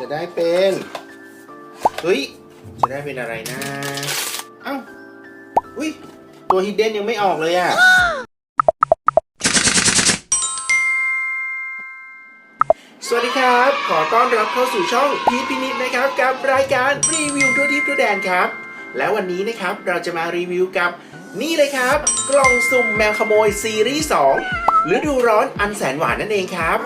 จะได้เป็นเฮ้ยจะได้เป็นอะไรนะ เอ้าอุ้ยตัวฮิดเด้นยังไม่ออกเลยอะสวัสดีครับ ขอต้อนรับเข้าสู่ช่องพีพินิดนะครับ กับรายการรีวิวทั่วทิพย์ทั่วแดนครับ แล้ววันนี้นะครับเราจะมารีวิวกับ นี่เลยครับ กล่องสุ่มแมวขโมยซีรีส์2ฤดูร้อนอันแสนหวานนั่นเองครับ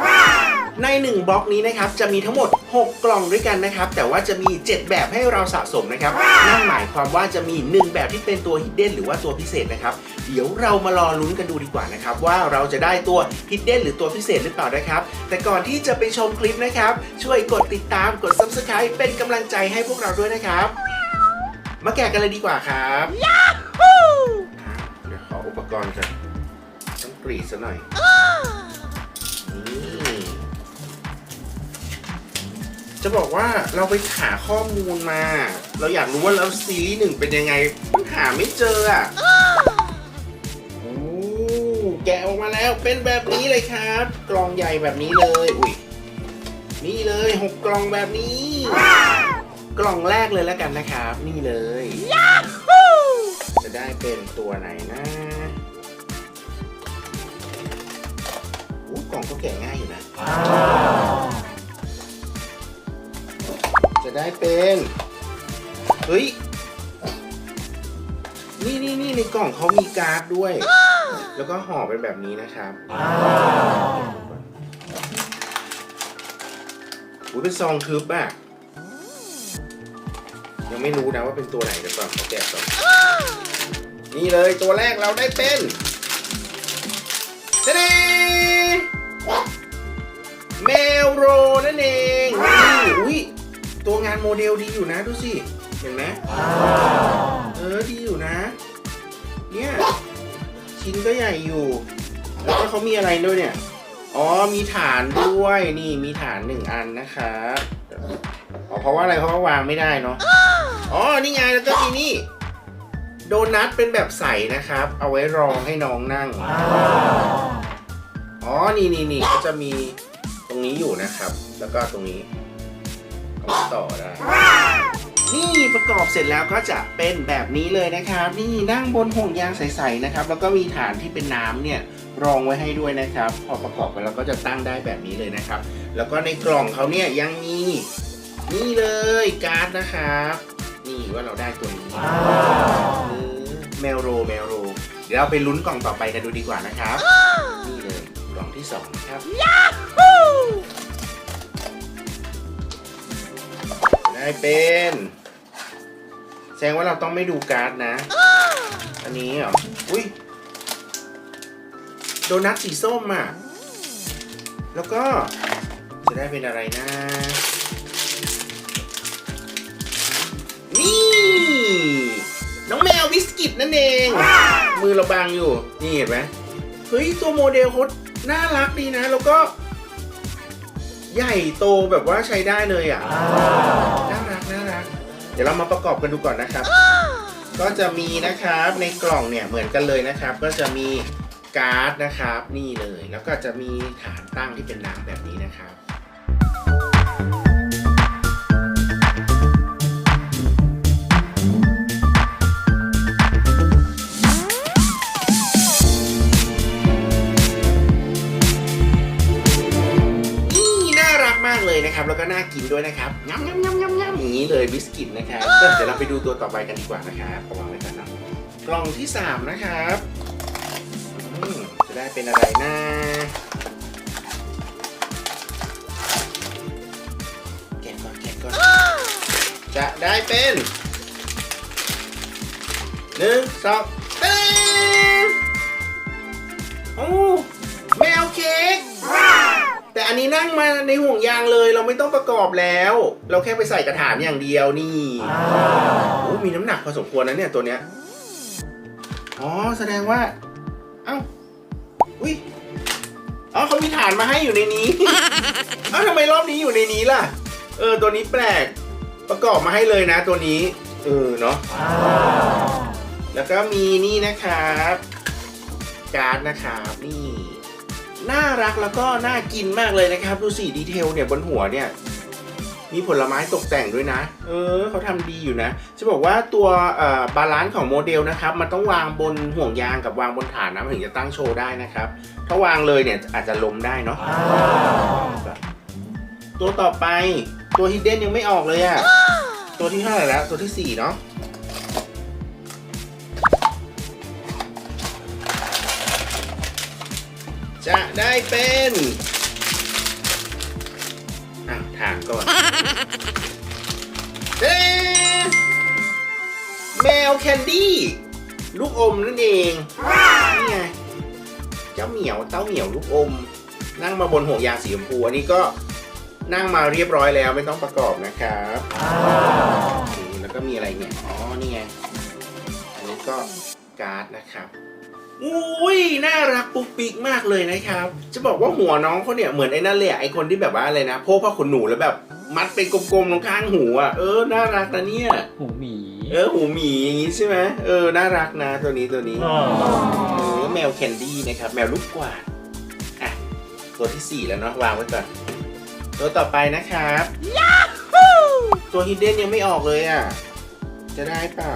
ใน 1 บล็อกนี้นะครับจะมีทั้งหมด 6 กล่องด้วยกันนะครับ แต่ว่าจะมี 7 แบบให้เราสะสมนะครับ นั่นหมายความว่าจะมี 1 แบบที่เป็นตัวฮิดเด้นหรือว่าตัวพิเศษนะครับ เดี๋ยวเรามารอลุ้นกันดูดีกว่านะครับ ว่าเราจะได้ตัวฮิดเด้นหรือตัวพิเศษหรือเปล่านะครับ แต่ก่อนที่จะไปชมคลิปนะครับ ช่วยกดติดตามกด subscribe เป็นกำลังใจให้พวกเราด้วยนะครับ มาแกะกันเลยดีกว่าครับเดี๋ยวขออุปกรณ์กันต้องกรีดซะหน่อยนี่ จะบอกว่าเราไปหาข้อมูลมา เราอยากรู้ว่าแล้วซีรีส์หนึ่งเป็นยังไงมันหาไม่เจออะโอ้แกะออกมาแล้วเป็นแบบนี้เลยครับ กล่องใหญ่แบบนี้เลยอุ้ยนี่เลยหกกล่องแบบนี้ กล่องแรกเลยแล้วกันนะครับ นี่เลยจะได้เป็นตัวไหนนะอู้กล่องก็แกะง่ายอยู่นะ จะได้เป็นเฮ้ยนี่นี่นี่ในกล่องเขามีการ์ดด้วย แล้วก็ห่อเป็นแบบนี้นะครับอุ้ยเป็นซองทึบอะยังไม่รู้นะว่าเป็นตัวไหนเดี๋ยวก่อนขอแกะก่อนนี่เลยตัวแรกเราได้เป็นเด้แมวโรนั่นเอง ตัวงานโมเดลดีอยู่นะดูสิ เห็นไหมเออดีอยู่นะ เนี่ย ชิ้นก็ใหญ่อยู่ แล้วก็เขามีอะไรด้วยเนี่ย อ๋อมีฐานด้วยนี่มีฐานหนึ่งอันนะครับอ๋อเพราะว่าอะไรเพราะว่าวางไม่ได้เนาะอ๋อนี่ไงแล้วก็มีนี่โดนัทเป็นแบบใสนะครับ เอาไว้รองให้น้องนั่ง อ๋อ นี่นี่นี่ก็จะมีตรงนี้อยู่นะครับ แล้วก็ตรงนี้ เอามาต่อได้ นี่ประกอบเสร็จแล้วก็จะเป็นแบบนี้เลยนะครับ นี่นั่งบนห่วงยางใสๆนะครับ แล้วก็มีฐานที่เป็นน้ำเนี่ยรองไว้ให้ด้วยนะครับ พอประกอบไปแล้วก็จะตั้งได้แบบนี้เลยนะครับ แล้วก็ในกล่องเขาเนี่ยยังมีนี่เลยการ์ดนะครับนี่ว่าเราได้ตัวนี้แมวโรแมวโรเดี๋ยวเราไปลุ้นกล่องต่อไปกันดูดีกว่านะครับ นี่เลยกล่องที่สองนะครับ ได้เป็น แสดงว่าเราต้องไม่ดูการ์ดนะ อันนี้เหรอ อุ้ย โดนัทสีส้มอะ แล้วก็ จะได้เป็นอะไรนะ นี่ น้องแมวบิสกิตนั่นเอง มือเราบางอยู่ นี่เห็นไหมเฮ้ย ตัวโมเดลเขาน่ารักดีนะ แล้วก็ใหญ่โตแบบว่าใช้ได้เลยอะน่ารักน่ารัก เดี๋ยวเรามาประกอบกันดูก่อนนะครับ ก็จะมีนะครับในกล่องเนี่ยเหมือนกันเลยนะครับ ก็จะมีการ์ดนะครับนี่เลย แล้วก็จะมีฐานตั้งที่เป็นน้ำแบบนี้นะครับ นะครับแล้วก็น่ากินด้วยนะครับงั้มงั้มงั้มงั้มงั้มอย่างนี้เลยบิสกิตนะครับเดี๋ยวเราไปดูตัวต่อไปกันดีกว่านะครับเอาวางไว้กันเนาะกล่องที่สามนะครับอืมจะได้เป็นอะไรนะแกะก่อนแกะก่อนจะได้เป็นหนึ่งสองเต้นโอ้แมวเค้กแต่ อันนี้นั่งมาในห่วงยางเลย เราไม่ต้องประกอบแล้ว เราแค่ไปใส่กระถางอย่างเดียวนี่โอ้มีน้ำหนักพอสมควรนะเนี่ยตัวเนี้ยอ๋อแสดงว่า เอ้าอุ้ยอ๋อเขามีฐานมาให้อยู่ในนี้เอ้าทำไมรอบนี้อยู่ในนี้ล่ะ เออ ตัวนี้แปลกประกอบมาให้เลยนะตัวนี้ เออเนาะแล้วก็มีนี่นะครับ การ์ดนะครับนี่ น่ารักแล้วก็น่ากินมากเลยนะครับ ดูสิดีเทลเนี่ยบนหัวเนี่ยมีผลไม้ตกแต่งด้วยนะ เออเขาทำดีอยู่นะ จะบอกว่าตัวเอ่อบาลานซ์ของโมเดลนะครับ มันต้องวางบนห่วงยางกับวางบนฐานนะถึงจะตั้งโชว์ได้นะครับ ถ้าวางเลยเนี่ยอาจจะล้มได้เนาะตัวต่อไปตัวฮิดเด้นยังไม่ออกเลยอะตัวที่เท่าไหร่แล้ว ตัวที่สี่เนาะ จะได้เป็นอะถามก่อนเอ๊ะแมวแคนดี้ ลูกอมนั่นเอง นี่ไง เจ้าเหมียวเต้าเหมียวลูกอม นั่งมาบนห่วงยางสีชมพูอันนี้ก็นั่งมาเรียบร้อยแล้วไม่ต้องประกอบนะครับนี่แล้วก็มีอะไรเนี่ย อ๋อ นี่ไง อันนี้ก็การ์ดนะครับ อุ้ยน่ารักปุ๊กปิ๊กมากเลยนะครับ จะบอกว่าหัวน้องเขาเนี่ยเหมือนไอ้นั่นเลยอะไอ้คนที่แบบว่าอะไรนะโพกผ้าขนหนูแล้วแบบ มัดเป็นกลมๆตรงข้างหูอะเออน่ารักนะเนี่ย หูหมี เออหูหมีอย่างงี้ใช่ไหมเออน่ารักนะตัวนี้ตัวนี้อ๋อเออแมวแคนดี้นะครับ แมวลูกกวาดอะตัวที่สี่แล้วเนาะวางไว้ก่อนตัวต่อไปนะครับตัวฮิดเด้นยังไม่ออกเลยอะจะได้เปล่า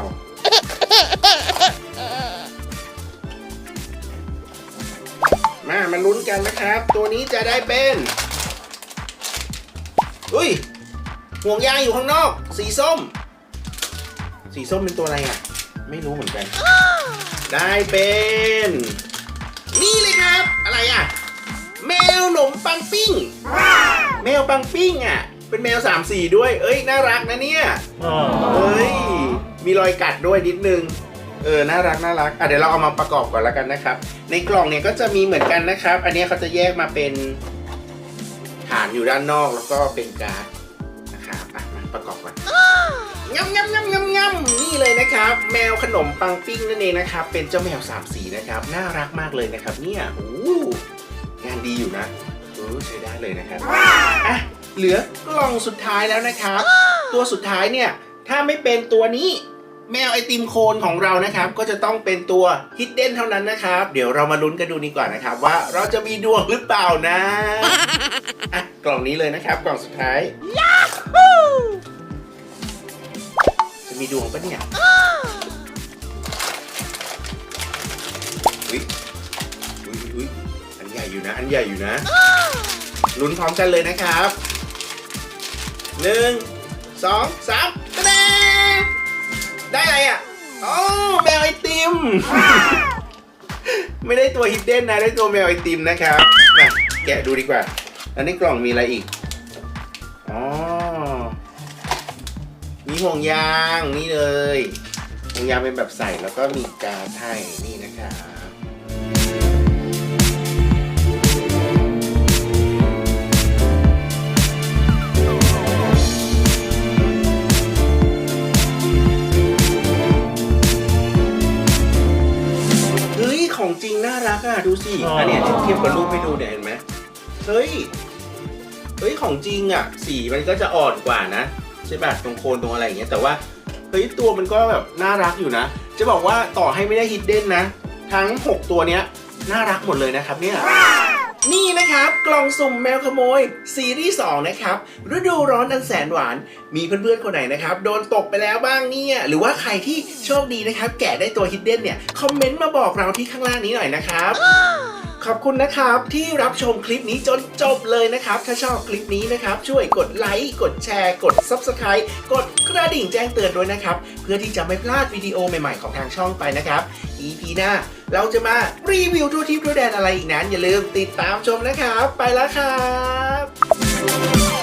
มามาลุ้นกันนะครับ ตัวนี้จะได้เป็นอุ้ยห่วงยางอยู่ข้างนอก สีส้ม สีส้มเป็นตัวอะไรอะ ไม่รู้เหมือนกัน ได้เป็น นี่เลยครับ อะไรอะ แมวหนมปังปิ้ง แมวปังปิ้งอะ เป็นแมวสามสีด้วย เอ้ย น่ารักนะเนี่ยอ๋อเอ้ย มีรอยกัดด้วยนิดนึง เออ น่ารักน่ารัก อะเดี๋ยวเราเอามาประกอบก่อนแล้วกันนะครับ ในกล่องเนี่ยก็จะมีเหมือนกันนะครับ อันนี้เขาจะแยกมาเป็นฐานอยู่ด้านนอกแล้วก็เป็นการ์ดนะครับอะมาประกอบก่อนงำงำงำงำงำนี่เลยนะครับ แมวขนมปังปิ้งนั่นเองนะครับ เป็นเจ้าแมวสามสีนะครับ น่ารักมากเลยนะครับ เนี่ยโอ้งานดีอยู่นะเออใช้ได้เลยนะครับอะเหลือกล่องสุดท้ายแล้วนะครับ ตัวสุดท้ายเนี่ย ถ้าไม่เป็นตัวนี้ แมวไอติมโคนของเรานะครับ ก็จะต้องเป็นตัวฮิดเด้นเท่านั้นนะครับ เดี๋ยวเรามาลุ้นกันดูดีกว่านะครับ ว่าเราจะมีดวงหรือเปล่านะอะกล่องนี้เลยนะครับ กล่องสุดท้าย จะมีดวงปะเนี่ยอุ๊ยอุ๊ยอุ๊ยอันใหญ่อยู่นะ อันใหญ่อยู่นะลุ้นพร้อมกันเลยนะครับหนึ่งสองสามกระเดง ได้อะไรอะโอ้แมวไอติม ไม่ได้ตัวฮิดเด้นนะ ได้ตัวแมวไอติมนะครับมาแกะดูดีกว่า แล้วในกล่องมีอะไรอีก อ๋อ มีห่วงยางนี่เลยห่วงยางเป็นแบบใส่แล้วก็มีการดให้นี่นะครับ ของจริงน่ารักอะดูสิอ๋ออั อันเนี้ยเทียบกับรูปให้ดูเนี่ยเห็นไหมเฮ้ยเฮ้ยของจริงอะ สีมันก็จะอ่อนกว่านะใช่ป่ะตรงโคนตรงอะไรอย่างเงี้ยแต่ว่าเฮ้ยตัวมันก็แบบน่ารักอยู่นะ จะบอกว่าต่อให้ไม่ได้ฮิดเด้นนะ ทั้ง 6 ตัวเนี้ยน่ารักหมดเลยนะครับเนี่ยนี่ นะครับ กล่องสุ่มแมวขโมย ซีรีส์2นะครับฤดูร้อนอันแสนหวาน มีเพื่อนๆคนไหนนะครับ โดนตกไปแล้วบ้างเนี่ย หรือว่าใครที่โชคดีนะครับ แกะได้ตัวฮิดเด้นเนี่ย คอมเมนต์มาบอกเราที่ข้างล่างนี้หน่อยนะครับขอบคุณนะครับที่รับชมคลิปนี้จนจบเลยนะครับ ถ้าชอบคลิปนี้นะครับ ช่วยกดไลค์กดแชร์ กด Subscribe กดกระดิ่งแจ้งเตือนด้วยนะครับ เพื่อที่จะไม่พลาดวิดีโอใหม่ๆของทางช่องไปนะครับ EP หน้า เราจะมารีวิวทั่วทิพย์ทั่วแดนอะไรอีกนั้น อย่าลืมติดตามชมนะครับ ไปแล้วครับ